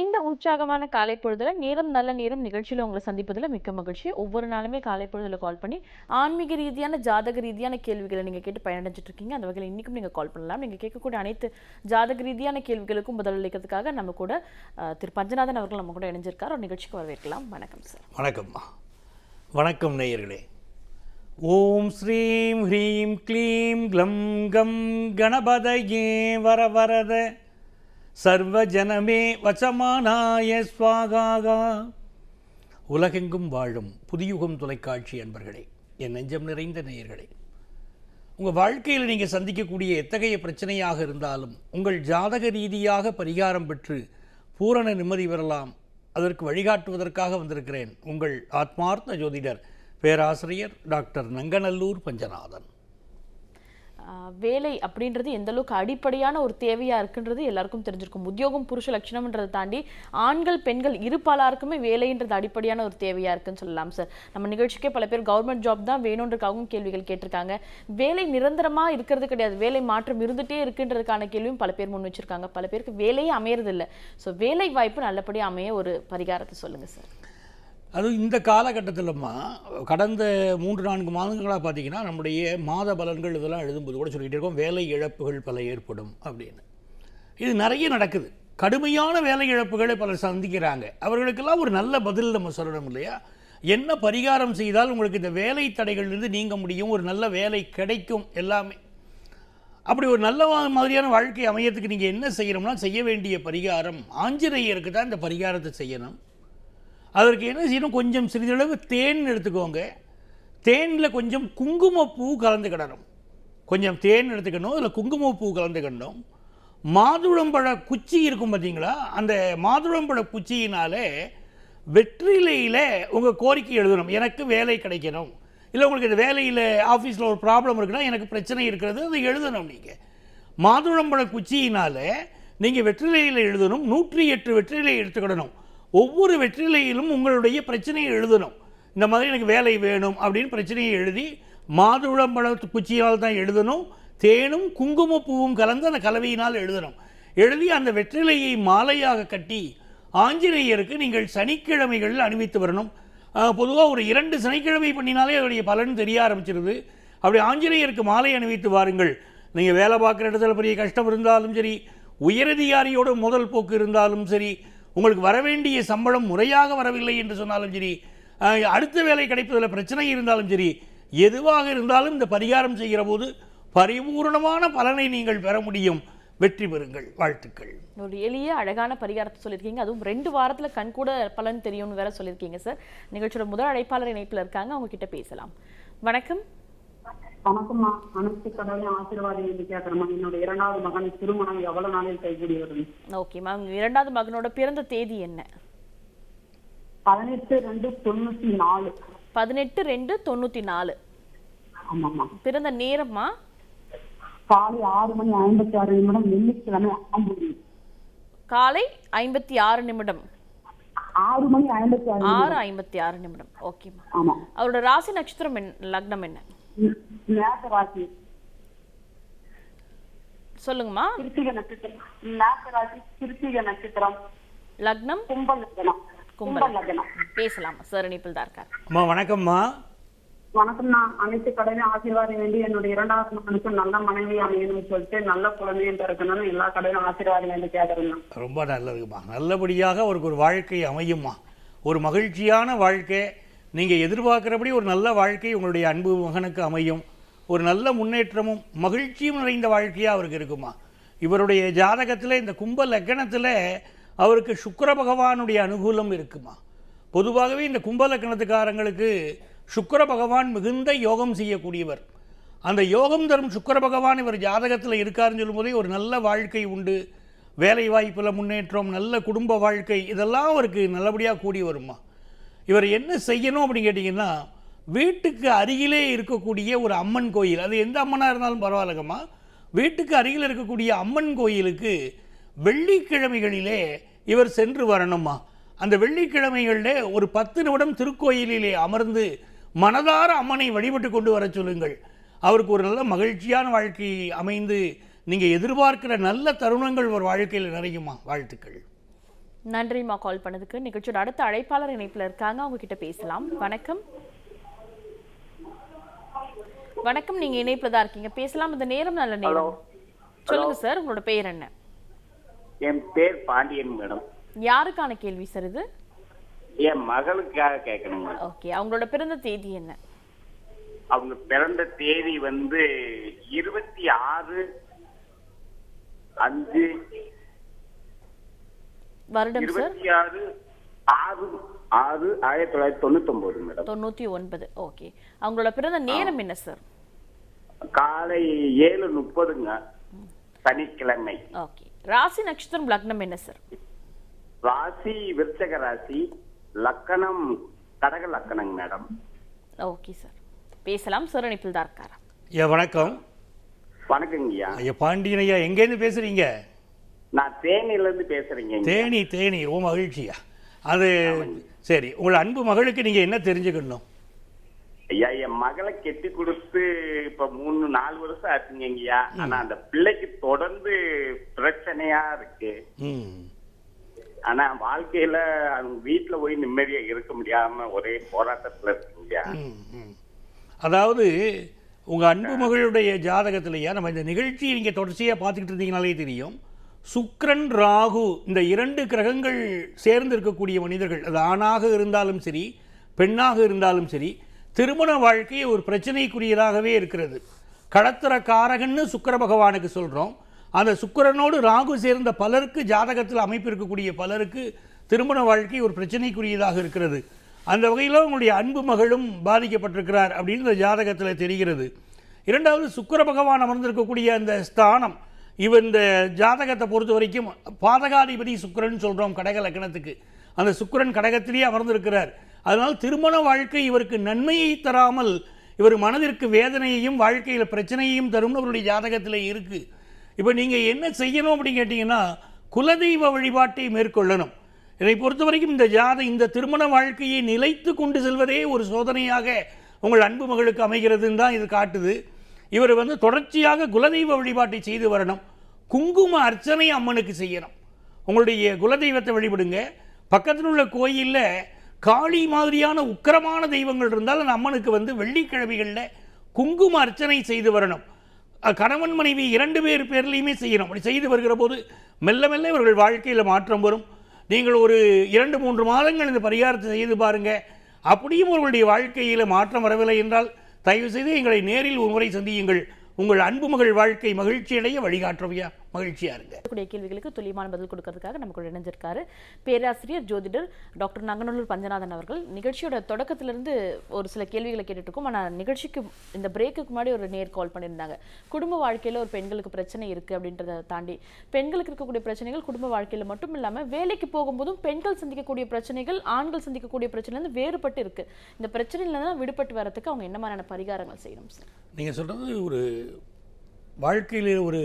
இந்த உற்சாகமான காலை பொழுதுல நேரம் நல்ல நேரம் நிகழ்ச்சியில் உங்களை சந்திப்பதில் மிக்க மகிழ்ச்சி. ஒவ்வொரு நாளுமே காலை பொழுதுல கால் பண்ணி ஆன்மீக ரீதியான ஜாதக ரீதியான கேள்விகளை நீங்கள் கேட்டு பயனடைஞ்சிட்டு இருக்கீங்க அந்த வகையில் இன்றைக்கும் நீங்கள் கால் பண்ணலாம். நீங்கள் கேட்கக்கூடிய அனைத்து ஜாதக ரீதியான கேள்விகளுக்கும் பதிலளிக்கிறதுக்காக நம்ம கூட திரு. பஞ்சநாதன் அவர்கள் நம்ம கூட இணைஞ்சிருக்கார். ஒரு நிகழ்ச்சிக்கு வரவேற்கலாம். வணக்கம் சார். வணக்கம்மா. வணக்கம் நேயர்களே. ஓம் ஸ்ரீம் ஹ்ரீம் க்ளீம் க்ளம் கம் கணபதயே வர வரத சர்வஜனமே வசமானாய ஸ்வாகாகா உலகெங்கும் வாழும் புதியுகம் தொலைக்காட்சி அன்பர்களே என் நெஞ்சம் நிறைந்த நேயர்களே உங்கள் வாழ்க்கையில் நீங்கள் சந்திக்கக்கூடிய எத்தகைய பிரச்சனையாக இருந்தாலும் உங்கள் ஜாதக ரீதியாக பரிகாரம் பெற்று பூரண நிம்மதி பெறலாம். அதற்கு வழிகாட்டுவதற்காக வந்திருக்கிறேன் உங்கள் ஆத்மார்த்த ஜோதிடர் பேராசிரியர் டாக்டர் நங்கநல்லூர் பஞ்சநாதன். வேலை அப்படின்றது எந்த அளவுக்கு அடிப்படையான ஒரு தேவையாக இருக்குன்றது எல்லாருக்கும் தெரிஞ்சிருக்கும். உத்தியோகம் புருஷ லட்சணம்ன்றதை தாண்டி ஆண்கள் பெண்கள் இரு பாலாருக்குமே வேலைன்றது அடிப்படையான ஒரு தேவையாக இருக்குன்னு சொல்லலாம் சார் நம்ம நிகழ்ச்சிக்கே பல பேர் கவர்மெண்ட் ஜாப் தான் வேணுன்றதுக்காகவும் கேள்விகள் கேட்டிருக்காங்க. வேலை நிரந்தரமாக இருக்கிறது கிடையாது. வேலை மாற்றம் இருந்துகிட்டே இருக்குன்றதுக்கான கேள்வியும் பல பேர் முன் வச்சிருக்காங்க. பல பேருக்கு வேலையே அமையறதில்லை. ஸோ வேலை வாய்ப்பு நல்லபடியாக அமைய ஒரு பரிகாரத்தை சொல்லுங்கள் சார் அதுவும் இந்த காலகட்டத்திலம்மா கடந்த மூன்று நான்கு மாதங்களாக பார்த்தீங்கன்னா நம்முடைய மாத பலன்கள் இதெல்லாம் எழுதும்போது கூட சொல்லிக்கிட்டே இருக்கோம் வேலை இழப்புகள் பல ஏற்படும் அப்படின்னு. இது நிறைய நடக்குது. கடுமையான வேலை இழப்புகளை பலர் சந்திக்கிறாங்க. அவர்களுக்கெல்லாம் ஒரு நல்ல பதில் நம்ம சொல்லணும் இல்லையா? என்ன பரிகாரம் செய்தால் உங்களுக்கு இந்த வேலை தடைகள்லேருந்து நீங்க முடியும்? ஒரு நல்ல வேலை கிடைக்கும் எல்லாமே. அப்படி ஒரு நல்ல மாதிரியான வாழ்க்கை அமையத்துக்கு நீங்கள் என்ன செய்யணும்னா செய்ய வேண்டிய பரிகாரம் ஆஞ்சநேயருக்கு தான் இந்த பரிகாரத்தை செய்யணும். அதற்கு என்ன செய்யணும்? கொஞ்சம் சிறிதளவு தேன் எடுத்துக்கோங்க. தேனில் கொஞ்சம் குங்குமப்பூ கலந்துக்கிடணும் கொஞ்சம் தேன் எடுத்துக்கணும். அதில் குங்குமப்பூ கலந்துக்கணும் மாதுளம்பழ குச்சி இருக்கும் பார்த்தீங்களா அந்த மாதுளம்பழ குச்சியினாலே வெற்றிலையில் உங்கள் கோரிக்கை எழுதணும். எனக்கு வேலை கிடைக்கணும். இல்லை உங்களுக்கு இந்த வேலையில் ஆஃபீஸில் ஒரு ப்ராப்ளம் இருக்குன்னா எனக்கு பிரச்சனை இருக்கிறது அதை எழுதணும் நீங்கள் மாதுளம்பழ குச்சியினால் நீங்கள் வெற்றிலையில் எழுதணும். நூற்றி எட்டு வெற்றிலை எடுத்துக்கிடணும். ஒவ்வொரு வெற்றிலையிலும் உங்களுடைய பிரச்சனையை எழுதணும். இந்த மாதிரி எனக்கு வேலை வேணும் அப்படின்னு பிரச்சனையை எழுதி மாதுளம்பழ குச்சியால் தான் எழுதணும் தேனும் குங்குமப்பூவும் கலந்து அந்த கலவையினால் எழுதணும். எழுதி அந்த வெற்றிலையை மாலையாக கட்டி ஆஞ்சநேயருக்கு நீங்கள் சனிக்கிழமைகளில் அணிவித்து வரணும். பொதுவாக ஒரு இரண்டு சனிக்கிழமை பண்ணினாலே அதனுடைய பலன் தெரிய ஆரம்பிச்சிருது. அப்படி ஆஞ்சநேயருக்கு மாலை அணிவித்து வாருங்கள். நீங்கள் வேலை பார்க்குற இடத்துல பெரிய கஷ்டம் இருந்தாலும் சரி உயரதிகாரியோட முதல் போக்கு இருந்தாலும் சரி உங்களுக்கு வரவேண்டிய சம்பளம் முறையாக வரவில்லை என்று சொன்னாலும் சரி அடுத்த வேலை கிடைப்பதில் பிரச்சனை இருந்தாலும் சரி எதுவாக இருந்தாலும் இந்த பரிகாரம் செய்கிற போது பரிபூர்ணமான பலனை நீங்கள் பெற முடியும். வெற்றி பெறுங்கள். வாழ்த்துக்கள். ஒரு எளிய அழகான பரிகாரத்தை சொல்லியிருக்கீங்க. அதுவும் ரெண்டு வாரத்தில் கண் கூட பலன் தெரியும்னு வேற சொல்லியிருக்கீங்க சார். நிகழ்ச்சியோட முதல் அழைப்பாளர் இணைப்பில் இருக்காங்க. அவங்க கிட்ட பேசலாம். வணக்கம். வணக்கம்மா அனைத்து கடவுளையும் ஆசீர்வாதம் வேண்டி கேட்கறேம்மா என்னோட இரண்டாவது மகன் திருமணம் எவ்வளவு நாளில் கைகூடி வரும் ஓகே மேம் இரண்டாவது மகனோட பிறந்த தேதி என்ன? பதினெட்டு ரெண்டு தொண்ணூத்தி நாலு. பதினெட்டு ரெண்டு தொண்ணூத்தி நாலு. ஆமாம்மா. பிறந்த நேரமா காலை ஆறு மணி ஐம்பத்தி ஆறு நிமிடம் வெள்ளிக்கிழமை ஆம்பூரி காலை ஐம்பத்தி ஆறு நிமிடம். ஆறு மணி ஐம்பத்தி ஆறு ஆறு ஐம்பத்தி ஆறு நிமிடம். ஓகேம்மா ஆமா. அவரோட ராசி நட்சத்திரம் என்ன லக்னம் என்ன? ம், மேஷ ராசி சொல்லுங்கம்மா. கிருத்திக நட்சத்திரம். மேஷ ராசி கிருத்திக நட்சத்திரம். லக்னம்? கும்ப லக்னம் கும்ப லக்னம் பேசலாம். சார் இணைப்பில் தான் இருக்கார். அம்மா வணக்கம்மா. வணக்கம்ண்ணா அனைத்து கடவுளையும் ஆசீர்வாதம் வேண்டி என்னோட இரண்டாவது மகனுக்கு நல்ல மனைவி அமையணும்னு சொல்லிட்டு நல்ல குழந்தையும் பிறக்கணும்னு எல்லா கடவுளும் ஆசீர்வாதம் வேண்டி கேட்கறேண்ணா ரொம்ப நல்லதும்மா நல்லபடியாக அவருக்கு ஒரு வாழ்க்கை அமையும்மா. ஒரு மகிழ்ச்சியான வாழ்க்கை. நீங்கள் எதிர்பார்க்குறபடி ஒரு நல்ல வாழ்க்கை உங்களுடைய அன்பு மகனுக்கு அமையும். ஒரு நல்ல முன்னேற்றமும் மகிழ்ச்சியும் நிறைந்த வாழ்க்கையாக அவருக்கு இருக்குமா? இவருடைய ஜாதகத்தில் இந்த கும்ப லக்கணத்தில் அவருக்கு சுக்கர பகவானுடைய அனுகூலம் இருக்குமா? பொதுவாகவே இந்த கும்ப லக்கணத்துக்காரங்களுக்கு சுக்கர பகவான் மிகுந்த யோகம் செய்யக்கூடியவர். அந்த யோகம் தரும் சுக்கர பகவான் இவர் ஜாதகத்தில் இருக்காருன்னு சொல்லும்போதே ஒரு நல்ல வாழ்க்கை உண்டு. வேலை வாய்ப்பில் முன்னேற்றம் நல்ல குடும்ப வாழ்க்கை இதெல்லாம் அவருக்கு நல்லபடியாக கூடி வருமா? இவர் என்ன செய்யணும் அப்படின்னு கேட்டிங்கன்னா வீட்டுக்கு அருகிலே இருக்கக்கூடிய ஒரு அம்மன் கோயில் அது எந்த அம்மனாக இருந்தாலும் பரவாயில்லங்கம்மா வீட்டுக்கு அருகில் இருக்கக்கூடிய அம்மன் கோயிலுக்கு வெள்ளிக்கிழமைகளிலே இவர் சென்று வரணுமா அந்த வெள்ளிக்கிழமைகளிலே ஒரு பத்து நிமிடம் திருக்கோயிலிலே அமர்ந்து மனதார அம்மனை வழிபட்டு கொண்டு வர சொல்லுங்கள். அவருக்கு ஒரு நல்ல மகிழ்ச்சியான வாழ்க்கை அமைந்து நீங்கள் எதிர்பார்க்கிற நல்ல தருணங்கள் ஒரு வாழ்க்கையில் நிறையுமா வாழ்த்துக்கள். நன்றிம்மா கால் பண்ணதுக்கு. நிகழ்ச்சியோட அடுத்த அழைப்பாளர் இணைப்புல இருக்காங்க. அவங்க கிட்ட பேசலாம். வணக்கம். வணக்கம். நீங்க இணைப்புல தான் இருக்கீங்க. பேசலாம். இந்த நேரம் நல்ல நேரம். சொல்லுங்க சார். உங்களோட பெயர் என்ன? என் பேர் பாண்டியன் மேடம். யாருக்கான கேள்வி சார் இது? என் மகளுக்காக கேட்கணும் மேடம். ஓகே. அவங்களோட பிறந்த தேதி என்ன? அவங்க பிறந்த தேதி வந்து இருபத்தி ஆறு அஞ்சு வருடம் சார் இருபத்தி ஆறு ஆறு ஆறு ஆயிரத்தி தொள்ளாயிரத்தி தொண்ணூத்தி ஒன்பது மேடம் தொண்ணூத்தி ஒன்பது ஓகே அவங்களோட பிறந்த நேரம் என்ன சார் காலை ஏழு முப்பதுங்க. சனிக்கிழமை. ஓகே ராசி நட்சத்திரம் லக்னம் என்ன சார் ராசி விருச்சக ராசி லக்கணம் கடக லக்கணங்க மேடம் ஓகே சார் பேசலாம் சார் இணைப்பில் தான் இருக்காரா? ஐயா வணக்கம். வணக்கங்கய்யா. ஐயா பாண்டியன் ஐயா எங்கேருந்து பேசுறீங்க? நான் தேனியில இருந்து பேசுறேங்க தேனி தேனி ரொம்ப மகிழ்ச்சியா. அது சரி உங்கள் அன்பு மகளுக்கு நீங்க என்ன தெரிஞ்சுக்கணும்? ஐயா என் மகளை கெட்டி கொடுத்து இப்ப மூணு நாலு வருஷம் ஆச்சுங்கய்யா ஆனா அந்த பிள்ளைக்கு தொடர்ந்து பிரச்சனையா இருக்கு. ஆனா வாழ்க்கையில அவங்க வீட்டுல போய் நிம்மதியா இருக்க முடியாம ஒரே போராட்டத்துல இருக்குங்கய்யா. அதாவது உங்க அன்பு மகளுடைய ஜாதகத்திலேயே? நம்ம இந்த நிகழ்ச்சியை நீங்க தொடர்ச்சியா பார்த்துக்கிட்டு இருந்தீங்கனாலே தெரியும். சுக்ரன் ராகு இந்த இரண்டு கிரகங்கள் சேர்ந்து இருக்கக்கூடிய மனிதர்கள். அது ஆணாக இருந்தாலும் சரி பெண்ணாக இருந்தாலும் சரி திருமண வாழ்க்கை ஒரு பிரச்சனைக்குரியதாகவே இருக்கிறது. கடத்திர காரகன்னு சுக்கிர பகவானுக்கு சொல்கிறோம் அந்த சுக்கிரனோடு ராகு சேர்ந்த பலருக்கு ஜாதகத்தில் அமைப்பு இருக்கக்கூடிய பலருக்கு திருமண வாழ்க்கை ஒரு பிரச்சனைக்குரியதாக இருக்கிறது. அந்த வகையில் உங்களுடைய அன்பு மகளும் பாதிக்கப்பட்டிருக்கிறார் அப்படின்னு இந்த ஜாதகத்தில் தெரிகிறது. இரண்டாவது சுக்கிர பகவான் அமர்ந்திருக்கக்கூடிய அந்த ஸ்தானம் இவர் இந்த ஜாதகத்தை பொறுத்த வரைக்கும் பாதகாதிபதி சுக்கிரன் சொல்கிறோம் கடக லக்கணத்துக்கு அந்த சுக்கரன் கடகத்திலேயே அமர்ந்திருக்கிறார். அதனால் திருமண வாழ்க்கை இவருக்கு நன்மையை தராமல் இவர் மனதிற்கு வேதனையையும் வாழ்க்கையில் பிரச்சனையையும் தரும்னு அவருடைய ஜாதகத்தில் இருக்குது இப்போ நீங்கள் என்ன செய்யணும் அப்படின்னு கேட்டிங்கன்னா குலதெய்வ வழிபாட்டை மேற்கொள்ளணும். இதை பொறுத்த வரைக்கும் இந்த ஜாத இந்த திருமண வாழ்க்கையை நிலைத்து கொண்டு செல்வதே ஒரு சோதனையாக உங்கள் அன்பு மகளுக்கு அமைகிறதுன்னு தான் இது காட்டுது. இவர் வந்து தொடர்ச்சியாக குலதெய்வ வழிபாட்டை செய்து வரணும். குங்கும அர்ச்சனை அம்மனுக்கு செய்யணும். உங்களுடைய குலதெய்வத்தை வழிபடுங்க. பக்கத்தில் உள்ள கோயிலில் காளி மாதிரியான உக்கிரமான தெய்வங்கள் இருந்தால் அந்த அம்மனுக்கு வந்து வெள்ளிக்கிழமைகளில் குங்கும அர்ச்சனை செய்து வரணும். கணவன் மனைவி இரண்டு பேர் பேர்லையுமே செய்யணும். அப்படி செய்து வருகிற போது மெல்ல மெல்ல இவர்கள் வாழ்க்கையில் மாற்றம் வரும். நீங்கள் ஒரு இரண்டு மூன்று மாதங்கள் இந்த பரிகாரத்தை செய்து பாருங்கள் அப்படியும் உங்களுடைய வாழ்க்கையில் மாற்றம் வரவில்லை என்றால் தயவுசெய்து எங்களை நேரில் ஒரு முறை சந்தியுங்கள். உங்கள் அன்பு மகள் வாழ்க்கை மகிழ்ச்சியடைய வழிகாட்டுறவையா? மகிழ்ச்சியா இருங்க கூடிய கேள்விகளுக்கு துல்லியமான பதில் கொடுக்கறதுக்காக நமக்கு இணைஞ்சிருக்காரு. பேராசிரியர் ஜோதிடர் டாக்டர் நங்கநல்லூர் பஞ்சநாதன் அவர்கள். நிகழ்ச்சியோட தொடக்கத்திலிருந்து ஒரு சில கேள்விகளை கேட்டுட்டு இருக்கோம் ஆனால் நிகழ்ச்சிக்கு இந்த பிரேக்குக்கு முன்னாடி ஒரு நேர் கால் பண்ணியிருந்தாங்க. குடும்ப வாழ்க்கையில ஒரு பெண்களுக்கு பிரச்சனை இருக்கு அப்படின்றத தாண்டி பெண்களுக்கு இருக்கக்கூடிய பிரச்சனைகள் குடும்ப வாழ்க்கையில மட்டும் இல்லாம வேலைக்கு போகும்போதும் பெண்கள் சந்திக்கக்கூடிய பிரச்சனைகள் ஆண்கள் சந்திக்கக்கூடிய பிரச்சனைலேருந்து வேறுபட்டு இருக்கு. இந்த பிரச்சனையில விடுபட்டு வரதுக்கு அவங்க என்ன மாதிரியான பரிகாரங்கள் செய்யணும் சார்? நீங்கள் சொல்கிறது ஒரு வாழ்க்கையில் ஒரு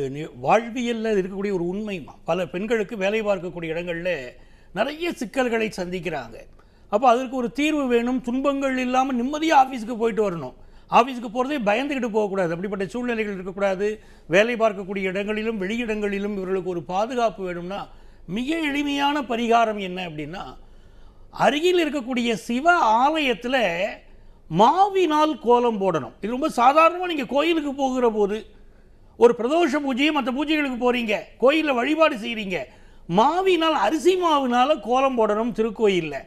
வாழ்வியலில் இருக்கக்கூடிய ஒரு உண்மை பல பெண்களுக்கு வேலை பார்க்கக்கூடிய இடங்களில் நிறைய சிக்கல்களை சந்திக்கிறாங்க. அப்போ அதற்கு ஒரு தீர்வு வேணும். துன்பங்கள் இல்லாமல் நிம்மதியாக ஆஃபீஸுக்கு போயிட்டு வரணும். ஆஃபீஸுக்கு போகிறதே பயந்துக்கிட்டு போகக்கூடாது. அப்படிப்பட்ட சூழ்நிலைகள் இருக்கக்கூடாது. வேலை பார்க்கக்கூடிய இடங்களிலும் வெளியிடங்களிலும் இவர்களுக்கு ஒரு பாதுகாப்பு வேணும்னா மிக எளிமையான பரிகாரம் என்ன அப்படின்னா அருகில் இருக்கக்கூடிய சிவ ஆலயத்தில் மாவினால் கோலம் போடணும். இது ரொம்ப சாதாரணமாக நீங்கள் கோயிலுக்கு போகிற போது ஒரு பிரதோஷ பூஜையும் மற்ற பூஜைகளுக்கு போகிறீங்க கோயிலில் வழிபாடு செய்கிறீங்க மாவினால் அரிசி மாவினால் கோலம் போடணும் திருக்கோயிலில்.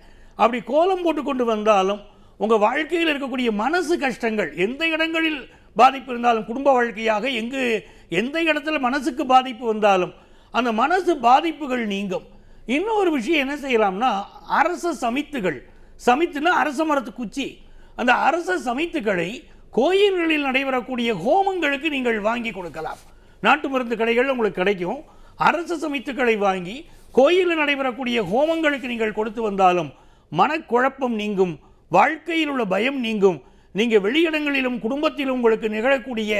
அப்படி கோலம் போட்டு கொண்டு வந்தாலும் உங்கள் வாழ்க்கையில் இருக்கக்கூடிய மனசு கஷ்டங்கள் எந்த இடங்களில் பாதிப்பு இருந்தாலும் குடும்ப வாழ்க்கையாக எங்கு எந்த இடத்துல மனசுக்கு பாதிப்பு வந்தாலும் அந்த மனசு பாதிப்புகள் நீங்கும். இன்னொரு விஷயம் என்ன செய்யலாம்னா அரச சமித்துகள். சமித்துனா அரச மரத்து குச்சி. அந்த அரச சமித்துக்களை கோயில்களில் நடைபெறக்கூடிய ஹோமங்களுக்கு நீங்கள் வாங்கி கொடுக்கலாம். நாட்டு மருந்து கடைகள் உங்களுக்கு கிடைக்கும். அரச சமித்துக்களை வாங்கி கோயிலில் நடைபெறக்கூடிய ஹோமங்களுக்கு நீங்கள் கொடுத்து வந்தாலும் மனக்குழப்பம் நீங்கும் வாழ்க்கையில் உள்ள பயம் நீங்கும். நீங்கள் வெளியிடங்களிலும் குடும்பத்திலும் உங்களுக்கு நிகழக்கூடிய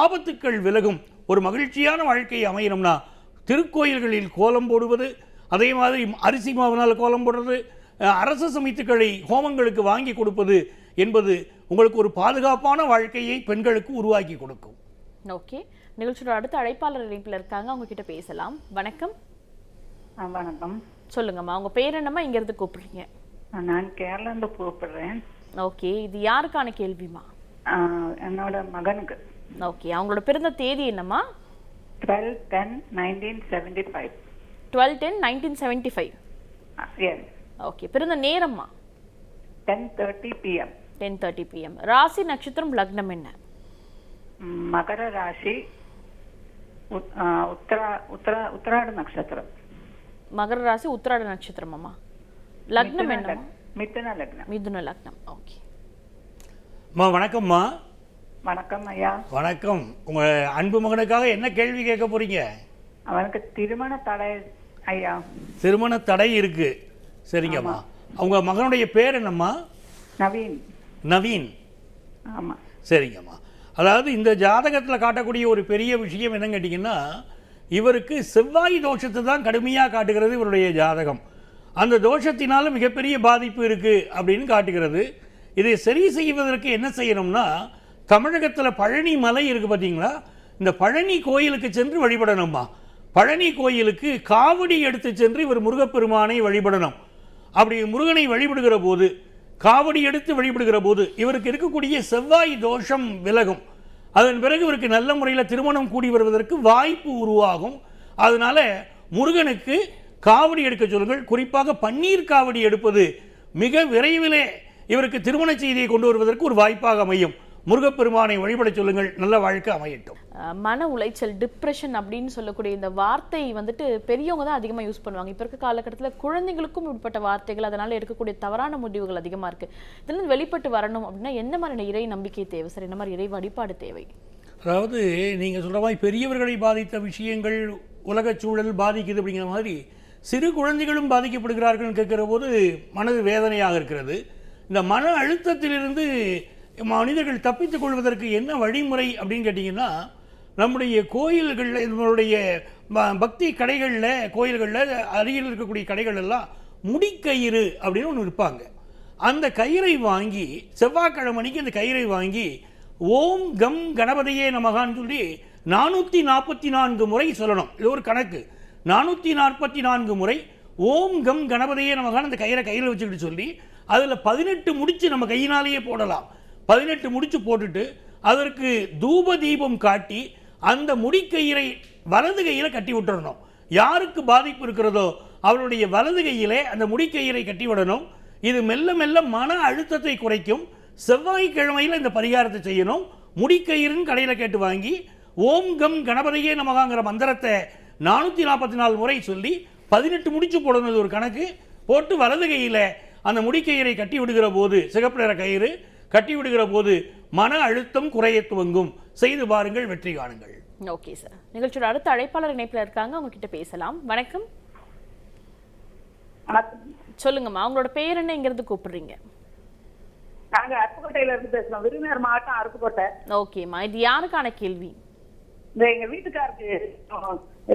ஆபத்துக்கள் விலகும். ஒரு மகிழ்ச்சியான வாழ்க்கை அமையணும்னா திருக்கோயில்களில் கோலம் போடுவது அதே மாதிரி அரிசி மாவினால் கோலம் போடுறது அரசு அரச சமித்துக்களை ஹோமங்களுக்கு வாங்கி கொடுப்பது என்பது உங்களுக்கு ஒரு பாதுகாப்பான வாழ்க்கையை பெண்களுக்கு உருவாக்கி கொடுக்கும். ஓகே நிகழ்ச்சியோட அடுத்த அழைப்பாளர் இணைப்பில் இருக்காங்க. அவங்க கிட்ட பேசலாம். வணக்கம். ஆ, வணக்கம். சொல்லுங்கம்மா. உங்க பேர் என்னம்மா? இங்க இருந்து கூப்பிடுறீங்க நான் கேரளாந்து கூப்பிடுறேன். ஓகே இது யாருக்கான கேள்விமா என்னோட மகனுக்கு. ஓகே அவங்களோட பிறந்த தேதி என்னம்மா? Twelve ten nineteen seventy five twelve ten nineteen seventy five yes okay பிறந்த நேரம்மா? Ten thirty PM ten thirty PM ராசி நட்சத்திரம் லக்னம் என்ன? மகர ராசி உத்தரா உத்தரா உத்தராட நட்சத்திரம். மகர ராசி உத்திராட நட்சத்திரம் அம்மா லக்னம் லக்- மிதுன லக்னம். மிதுன லக்னம். ஓகே. அம்மா வணக்கம்மா. வணக்கம் ஐயா. வணக்கம். உங்கள் அன்பு மகனுக்காக என்ன கேள்வி கேட்க போறீங்க? அவனுக்கு திருமண தடை ஐயா. திருமண தடை இருக்கு. சரிங்கம்மா. அவங்க மகனுடைய பேர் என்னம்மா? நவீன். நவீன். சரிங்கம்மா. அதாவது இந்த ஜாதகத்தில் காட்டக்கூடிய ஒரு பெரிய விஷயம் என்னன்னு கேட்டிங்கன்னா இவருக்கு செவ்வாய் தோஷத்தை தான் கடுமையாக காட்டுகிறது இவருடைய ஜாதகம். அந்த தோஷத்தினால மிகப்பெரிய பாதிப்பு இருக்குது அப்படின்னு காட்டுகிறது. இதை சரி செய்வதற்கு என்ன செய்யணும்னா தமிழகத்தில் பழனி மலை இருக்குது பார்த்தீங்களா இந்த பழனி கோயிலுக்கு சென்று வழிபடணும்மா. பழனி கோயிலுக்கு காவடி எடுத்து சென்று இவர் முருகப்பெருமானை வழிபடணும். அப்படி முருகனை வழிபடுகிற போது காவடி எடுத்து வழிபடுகிற போது இவருக்கு இருக்கக்கூடிய செவ்வாய் தோஷம் விலகும். அதன் பிறகு இவருக்கு நல்ல முறையில் திருமணம் கூடி வருவதற்கு வாய்ப்பு உருவாகும். அதனால் முருகனுக்கு காவடி எடுக்க சொல்லுங்கள். குறிப்பாக பன்னீர் காவடி எடுப்பது மிக விரைவிலே இவருக்கு திருமண செய்தியை கொண்டு வருவதற்கு ஒரு வாய்ப்பாக அமையும். முருகப்பெருமானை வழிபடச் சொல்லுங்கள். நல்ல வாழ்க்கை அமையட்டும். மன உளைச்சல் டிப்ரெஷன் அப்படின்னு சொல்லக்கூடிய இந்த வார்த்தை வந்துட்டு பெரியவங்க தான் அதிகமாக யூஸ் பண்ணுவாங்க. இப்போ இருக்க காலகட்டத்தில் குழந்தைங்களுக்கும் இப்படிப்பட்ட வார்த்தைகள் அதனால் எடுக்கக்கூடிய தவறான முடிவுகள் அதிகமாக இருக்குது இதுலேருந்து வெளிப்பட்டு வரணும் அப்படின்னா என்ன மாதிரியான இறை நம்பிக்கை தேவை சார்? என்ன மாதிரி இறை வழிபாடு தேவை? அதாவது நீங்கள் சொல்கிற மாதிரி பெரியவர்களை பாதித்த விஷயங்கள் உலக சூழல் பாதிக்குது அப்படிங்கிற மாதிரி சிறு குழந்தைகளும் பாதிக்கப்படுகிறார்கள் கேட்குற போது மனது வேதனையாக இருக்கிறது. இந்த மன அழுத்தத்திலிருந்து மனிதர்கள் தப்பித்துக் கொள்வதற்கு என்ன வழிமுறை அப்படின்னு கேட்டிங்கன்னா நம்முடைய கோயில்களில் நம்மளுடைய பக்தி கடைகளில் கோயில்களில் அருகில் இருக்கக்கூடிய கடைகள் எல்லாம் முடிக்கயிறு அப்படின்னு ஒன்று இருப்பாங்க அந்த கயிறை வாங்கி செவ்வாய்க்கிழமணிக்கு அந்த கயிறை வாங்கி ஓம் கம் கணபதியே நமகான்னு சொல்லி நானூற்றி நாற்பத்தி நான்கு முறை சொல்லணும். இது ஒரு கணக்கு. நானூற்றி நாற்பத்தி நான்கு முறை ஓம் கம் கணபதியே நமகான் அந்த கயிறை கையில் வச்சுக்கிட்டு சொல்லி அதில் பதினெட்டு முடிச்சு நம்ம கையினாலேயே போடலாம். பதினெட்டு முடிச்சு போட்டுட்டு அதற்கு தூப தீபம் காட்டி அந்த முடிக்கயிறை வலது கையில் கட்டி விட்டுறணும். யாருக்கு பாதிப்பு இருக்கிறதோ அவருடைய வலது கையிலே அந்த முடிக்கயிறை கட்டி விடணும். இது மெல்ல மெல்ல மன அழுத்தத்தை குறைக்கும். செவ்வாய்க்கிழமையில் இந்த பரிகாரத்தை செய்யணும். முடிக்கயிறுன்னு கடையில் கேட்டு வாங்கி ஓம் கம் கணபதியே நமகாங்கிற மந்திரத்தை நானூற்றி நாற்பத்தி நாலு முறை சொல்லி பதினெட்டு முடிச்சு போடணும் ஒரு கணக்கு போட்டு வலது கையில் அந்த முடிக்கயிறை கட்டி விடுகிற போது சிகப்பு நிற கயிறு கட்டி விடுகிற போது மன அழுத்தம் குறைய துவங்கும். செய்து பாருங்கள் வெற்றி காணுங்கள். ஓகே சார் நிகழ்ச்சியோட அடுத்த அழைப்பாளர் இணைப்பில் இருக்காங்க. அவங்க கிட்ட பேசலாம். வணக்கம். சொல்லுங்கம்மா அவங்களோட பேர் என்ன இங்கிருந்து கூப்பிடுறீங்க? நாங்க அருப்புக்கோட்டையில இருந்து பேசுறோம். விருதுநகர் மாவட்டம் அருப்புக்கோட்டை. ஓகேம்மா இது யாருக்கான கேள்வி? இந்த எங்க வீட்டுக்காருக்கு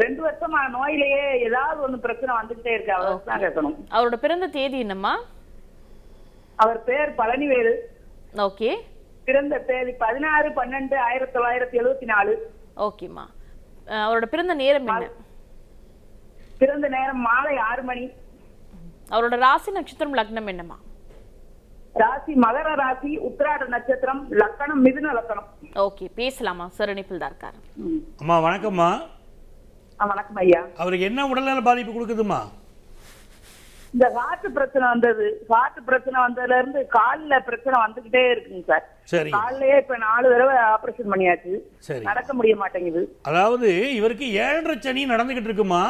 ரெண்டு வருஷமா நோயிலேயே ஏதாவது ஒண்ணு பிரச்சனை வந்துகிட்டே இருக்கு. அவர் தான் கேட்கணும். அவரோட பிறந்த தேதி என்னம்மா? அவர் பேர் பழனிவேலு. ஓகே பிறந்த தேதி பதினாறு பன்னெண்டு ஆயிரத்தி தொள்ளாயிரத்தி எழுவத்தி நாலு. ஓகேம்மா. அவரோட பிறந்த நேரம் என்ன? பிறந்த நேரம் மாலை ஆறு மணி. அவரோட ராசி நட்சத்திரம் லக்னம் என்னம்மா? ராசி மகர ராசி உத்திராட நட்சத்திரம் லக்கணம் மிதுன லக்கணம். ஓகே பேசலாமா? சார் இணைப்பில் தான் இருக்காரு. அம்மா வணக்கம்மா. வணக்கம் ஐயா. அவருக்கு என்ன உடல்நல பாதிப்பு கொடுக்குதுமா இந்த ஹார்ட் பிரச்சனை வந்தது. ஹார்ட் பிரச்சனை வந்ததுல இருந்து கால்ல பிரச்சனை வந்துகிட்டே இருக்குங்க சார். சரி. கால்லயே இப்ப நாலு தடவை ஆபரேஷன் பண்ணியாச்சு. நடக்க முடிய மாட்டேங்குது. அதாவது இவருக்கு ஏழரை சனி நடந்துகிட்டு இருக்குமா?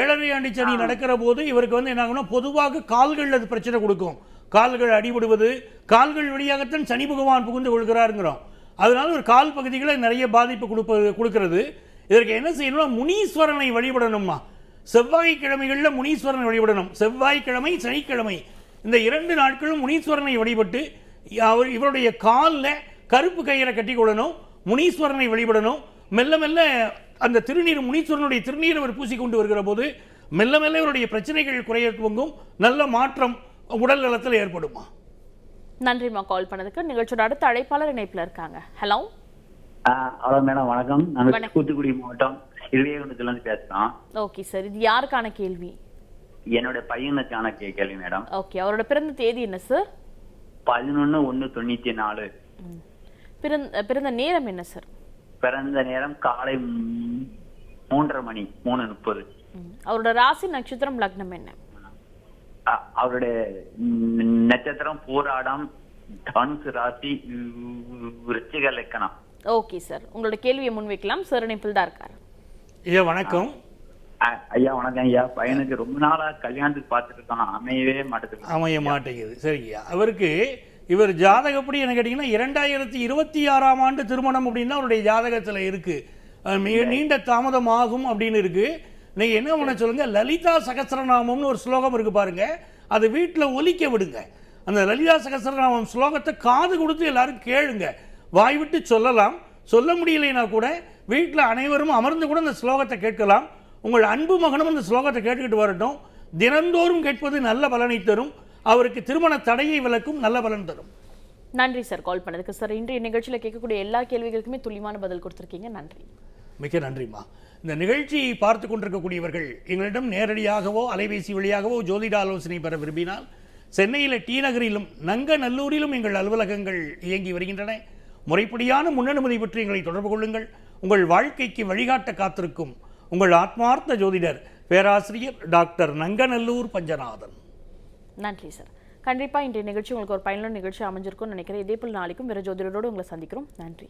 ஏழரை ஆண்டு சனி நடக்கிற போது இவருக்கு வந்து என்ன ஆகும்னா பொதுவாக கால்கள் அது பிரச்சனை கொடுக்கும். கால்கள் அடிபடுவது கால்கள் வழியாகத்தான் சனி பகவான் புகுந்து கொள்கிறாருங்கிறோம். அதனால ஒரு கால் பகுதிகளில் நிறைய பாதிப்பு கொடுப்பது கொடுக்கிறது. இதற்கு என்ன செய்யணும்னா முனீஸ்வரனை வழிபடணுமா செவ்வாய்க்கிழமைகளில் முனீஸ்வரனை வழிபடணும். செவ்வாய்க்கிழமை சனிக்கிழமை. இந்த இரண்டு நாட்களும் முனீஸ்வரனை வழிபட்டு அவர் இவருடைய காலில் கருப்பு கயிறை கட்டி கொள்ளணும் முனீஸ்வரனை வழிபடணும். மெல்ல மெல்ல அந்த திருநீர் முனீஸ்வரனுடைய திருநீர் அவர் பூசிக்கொண்டு வருகிற போது மெல்ல மெல்ல இவருடைய பிரச்சனைகள் குறைய துவங்கும் நல்ல மாற்றம் உடல் நலத்தில் ஏற்படுமா? நன்றிம்மா கால் பண்ணதுக்கு. நிகழ்ச்சியோட அடுத்த அழைப்பாளர் இணைப்பில் இருக்காங்க. ஹலோ. ஹலோ மேடம் வணக்கம். நாங்க வணக்கம். தூத்துக்குடி மாவட்டம் இருந்து பேசுறோம் ஓகே சார் இது யாருக்கான கேள்வி? என்னோட பையனுக்கான கேள்வி மேடம். ஓகே அவரோட பிறந்த தேதி என்ன சார் பதினொன்னு ஒண்ணு தொண்ணூத்தி நாலு. பிறந்த பிறந்த நேரம் என்ன சார் பிறந்த நேரம் காலை மூன்றரை மணி மூணு முப்பது. அவரோட ராசி நட்சத்திரம் லக்னம் என்ன? அவருடைய நட்சத்திரம் போராடம் தனுசு ராசி விருச்சிக லக்கணம். ஓகே சார் உங்களோட கேள்வியை முன்வைக்கலாம். சார் இணைப்பில் தான் இருக்காரு. ஐயா வணக்கம். ஐயா வணக்கம் ஐயா. பையனுக்கு ரொம்ப நாளா கல்யாணத்துக்கு பார்த்துட்டு இருக்கோம். அமையவே மாட்டேங்குது. அமைய மாட்டேங்குது. சரிங்கய்யா அவருக்கு இவர் ஜாதகப்படி என்ன கேட்டிங்கன்னா இரண்டாயிரத்தி இருபத்தி ஆறாம் ஆண்டு திருமணம் அப்படின்னு அவருடைய ஜாதகத்தில் இருக்கு. அஹ் மிக நீண்ட தாமதம் ஆகும் அப்படின்னு இருக்கு. நீங்க என்ன பண்ண சொல்லுங்க? லலிதா சகஸ்ரநாமம்னு ஒரு ஸ்லோகம் இருக்கு பாருங்க. அது வீட்டில் ஒலிக்க விடுங்க. அந்த லலிதா சகஸ்ரநாமம் ஸ்லோகத்தை காது கொடுத்து எல்லாரும் கேளுங்க. வாய் விட்டு சொல்லலாம். சொல்ல முடியலைன்னா கூட வீட்டில் அனைவரும் அமர்ந்து கூட அந்த ஸ்லோகத்தை கேட்கலாம். உங்கள் அன்பு மகனும் அந்த ஸ்லோகத்தை கேட்டுக்கிட்டு வரட்டும். தினந்தோறும் கேட்பது நல்ல பலனை தரும். அவருக்கு திருமண தடையை விலக்கும் நல்ல பலன் தரும். நன்றி சார் கால் பண்ணதுக்கு. சார் இன்றைய நிகழ்ச்சியில் கேட்கக்கூடிய எல்லா கேள்விகளுக்குமே துல்லியமான பதில் கொடுத்துருக்கீங்க. நன்றி. மிக்க நன்றிம்மா. இந்த நிகழ்ச்சியை பார்த்து கொண்டிருக்கக்கூடியவர்கள் எங்களிடம் நேரடியாகவோ அலைபேசி வழியாகவோ ஜோதிட ஆலோசனை பெற விரும்பினால் சென்னையில் டி நகரிலும் நங்கநல்லூரிலும் எங்கள் அலுவலகங்கள் இயங்கி வருகின்றன. முறைப்படியான முன்னனுமதி பற்றி எங்களை தொடர்பு கொள்ளுங்கள். உங்கள் வாழ்க்கைக்கு வழிகாட்ட காத்திருக்கும் உங்கள் ஆத்மார்த்த ஜோதிடர் பேராசிரியர் டாக்டர் நங்கநல்லூர் பஞ்சநாதன். நன்றி சார். கண்டிப்பாக இன்றைய நிகழ்ச்சி உங்களுக்கு ஒரு பயனுள்ள நிகழ்ச்சி அமைஞ்சிருக்கும்னு நினைக்கிறேன். இதே போல் நாளைக்கும் வேறு ஜோதிடரோடு உங்களை சந்திக்கிறோம். நன்றி.